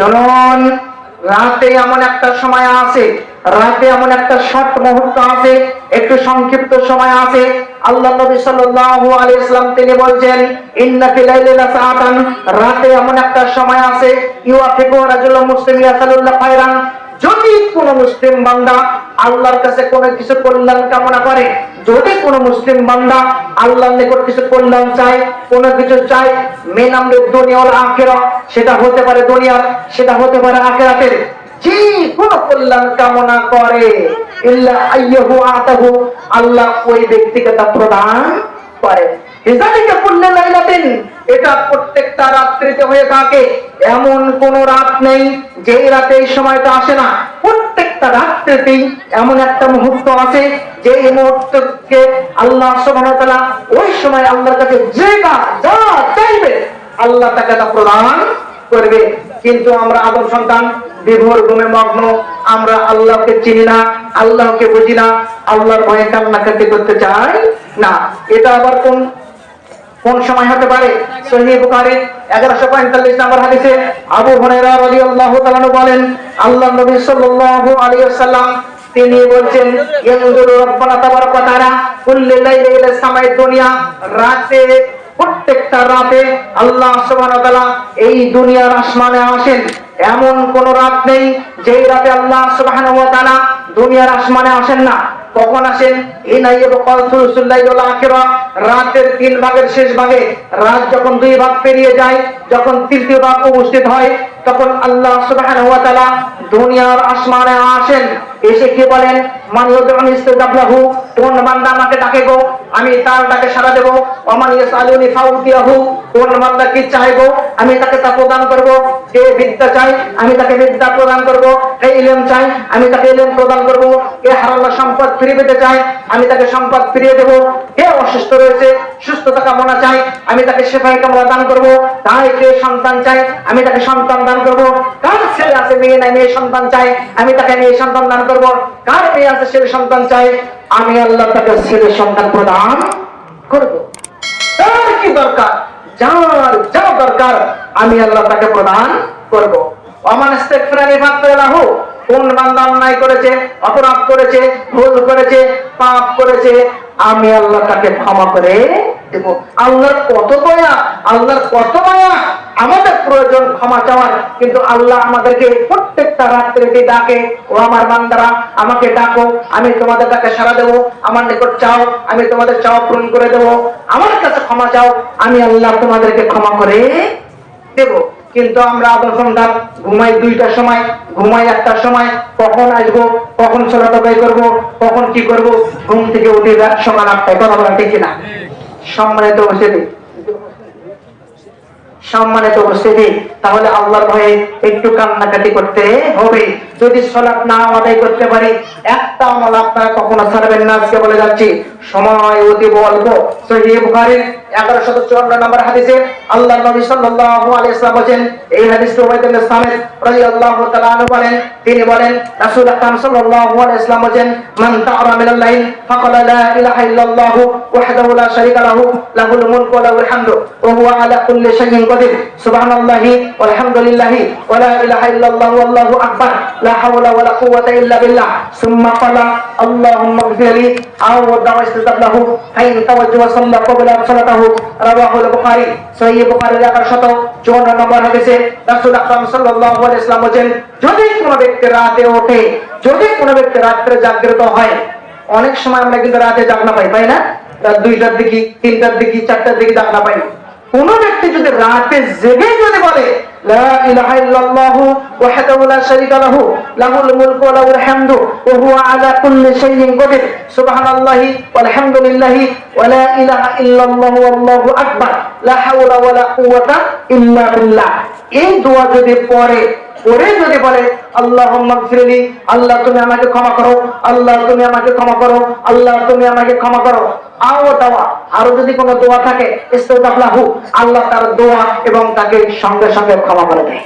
শুনুন, রাতে এমন একটা সময় আছে, রাতে এমন একটা শর্ট মুহূর্ত আছে, একটু সংক্ষিপ্ত সময় আছে। আল্লাহ নবী সাল্লাল্লাহু আলাইহি সাল্লাম তিনি বলছেন, ইন্না ফি লাইলি লাসাআতান রাতে এমন একটা সময় আছে ইউআফিকু রাজুল মুসলিম ইয়াসালুল্লাহ খায়রান। যদি কোন মুসলিম বান্দা আল্লাহর কাছে কোনো কিছু কল্যাণ কামনা করে। যদি কোন মুসলিম বান্দা আল্লাহর নিকট কিছু কল্যাণ চায়, কোনো কিছু চায় মেন আমরে দুনিয়া ওর আখেরা, সেটা হতে পারে দুনিয়ার, সেটা হতে পারে আখেরাতের। যে কল্যাণ কামনা করে। ইল্লা আইয়াহু আতাহু, আল্লাহ ওই ব্যক্তিকে তা প্রদান করে। লিযালিকা কুল্লু লাইলাতিন, এটা প্রত্যেকটা রাত্রিতে হয়ে থাকে। এমন কোন রাত নেই যেই রাতে এই সময়টা আসে না। প্রত্যেকটা রাত্রিতেই এমন একটা মুহূর্ত আছে যে এই মুহূর্তকে আল্লাহ তাআলা ওই সময় আল্লাহর কাছে যেটা যা চাইবে, আল্লাহ তাকে তা প্রদান করবে। কিন্তু আমরা আদম সন্তান, বিভোর ঘুমে মগ্ন, আমরা আল্লাহকে চিনি না, আল্লাহকে বুঝি না, আল্লাহর ভয়ে কান্নাকাটি করতে চাই না। এটা আবার কোন কোন সময় হতে পারে? সহিহ বুখারী 1145 নম্বর হাদিসে আবু রাদিয়াল্লাহু তাআলা বলেন আল্লাহ নবী তিনি বলছেন সামাই দুনিয়া রাতে, প্রত্যেকটা রাতে আল্লাহ সুবহানাহু এই দুনিয়ার আসমানে আসেন। এমন কোন রাত নেই যেই রাতে আল্লাহ দুনিয়ার আসমানে আসেন না। কখন আসেন রাতের তিন ভাগের শেষ ভাগে, রাত যখন দুই ভাগ পেরিয়ে যায়, যখন তৃতীয় ভাগ উপস্থিত হয়, তখন আল্লাহ সুবাহ দুনিয়ার আসমানে আসেন। এসে কে বলেন? মানুষ কোন বান্দা আমাকে ডাকে গো? আমি তার ডাকে সাড়া দেব। ওমান ইয়াসালুনি ফাউতিয়াহু কোন বান্দা কি চাইব আমি তাকে তা প্রদান করব। যে বিদ্যা চাই, আমি তাকে বিদ্যা প্রদান করব। কে ইলম চাই, আমি তাকে ইলম প্রদান করব। কে হারানো সম্পদ ফিরে পেতে চাই, আমি তাকে সম্পদ ফিরিয়ে দেব। কে অসুস্থ রয়েছে, সুস্থতা কামনা চাই, আমি তাকে সেফাই কামনা দান করব। তাই কে সন্তান চাই, আমি তাকে সন্তান দান করব। কার ছেলে আছে, মেয়ে নাই, মেয়ে সন্তান চাই, আমি তাকে মেয়ে সন্তান দান করব। কার মেয়ে আছে ছেলে সন্তান চাই। আমি আল্লাহ তাকে ছেলে সন্তান প্রদান করব। তার কি দরকার? যার যা দরকার, আমি আল্লাহ তাকে প্রদান করব। অমান ইস্তেগফারি ফাতলাহু কোন বান্দা অন্যায় করেছে, অপরাধ করেছে, ভুল করেছে, পাপ করেছে, আমি আল্লাহ তাকে ক্ষমা করে দেব। আল্লাহর কত দয়া, আল্লাহর কত মায়া আমাদের প্রয়োজন ক্ষমা চাওয়ার। কিন্তু আল্লাহ আমাদেরকে প্রত্যেকটা রাত্রিতে ডাকে, ও আমার বান্দারা, আমাকে ডাকো, আমি তোমাদের ডাকে সারা দেবো, আমার নিকট চাও, আমি তোমাদের চাওয়া পূরণ করে দেবো। আমার কাছে ক্ষমা চাও, আমি আল্লাহ তোমাদেরকে ক্ষমা করে দেব। কিন্তু আমরা আদর সন্তান ঘুমাই দুইটার সময়, ঘুমাই একটার সময়, কখন আসব, কখন চলাটা ব্যয় করব, কখন কি করব, ঘুম থেকে উঠে সকাল আটটায় কথা বলা ঠিক না সম্মানিত উপস্থিতি। সম্মানিত উপস্থিতি তাহলে আল্লাহর ভয়ে একটু কান্নাকাটি করতে হবে। যদি সলাপ না আদায় করতে পারি একটা আমল আপনারা কখনো ছাড়বেন না, আজকে বলে যাচ্ছি। সময় অতি অল্প। 1154 নম্বর হাদিসে আল্লাহ নবী এই বলেন, তিনি বলেন আকরাম মান লা ইলাহা ইল্লাল্লাহ ওয়াহদাহু লা শারীকা লাহু, লাহুল মুলকু ওয়া লাহুল হামদু, ওয়া হুয়া আলা কুল্লি শাইইন কাদির সুবহানাল্লাহি ওয়ালহামদুলিল্লাহি, ওয়া লা ইলাহা ইল্লাল্লাহ ওয়াল্লাহু আকবার। লা হাওলা ওয়া লা কুওয়াতা ইল্লা বিল্লাহ। সুম্মা ক্বালা আল্লাহুম্মা ইগফিরলি আও দাওয়া ইস্তাজাব লাহু ফাইন তাওয়াজ্জা সাল্লা ক্বাবলা সালাতাহু। রাওয়াহুল বুখারী সহিহ বুখারীর 1154 নম্বর হাদিসে রাসূল আকরাম সাল্লাল্লাহু আলাইহি ওয়াসাল্লাম বলেন যদি কোনো ব্যক্তি রাতে ওঠে, যদি কোনো ব্যক্তি রাত্রে জাগ্রত হয়, অনেক সময় আমরা কিন্তু রাতে জাগনা পাই পাই না? দুইটার দিকে, তিনটার দিকে, চারটার দিকে জাগনা পাই। কোন ব্যক্তি যদি রাতে জেগে যদি বলে লা إله إلا الله وحده لا شريك له له الملك وله الحمد وهو على كل شيء قدير سبحان الله والحمد لله ولا إله إلا الله والله أكبر لا حول ولا قوة إلا بالله এই দোয়া যদি পড়ে পরে যদি বলে আল্লাহ ফিরলি আল্লাহ তুমি আমাকে ক্ষমা করো, আল্লাহ তুমি আমাকে ক্ষমা করো, আল্লাহ তুমি আমাকে ক্ষমা করো। আও দেওয়া, আরও যদি কোনো দোয়া থাকে আল্লাহ তার দোয়া এবং তাকে সঙ্গে সঙ্গে ক্ষমা করে দেয়।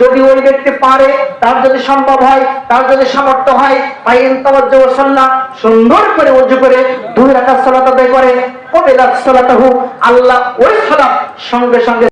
যদি ওই ব্যক্তি পারে, তার যদি সম্ভব হয়, তার যদি সামর্থ্য হয়, আইন তাওয়াজ্জু সুন্দর করে ওযু করে দুই রাকাত সালাত আদায় করে আল্লাহ ওই সালাত সঙ্গে সঙ্গে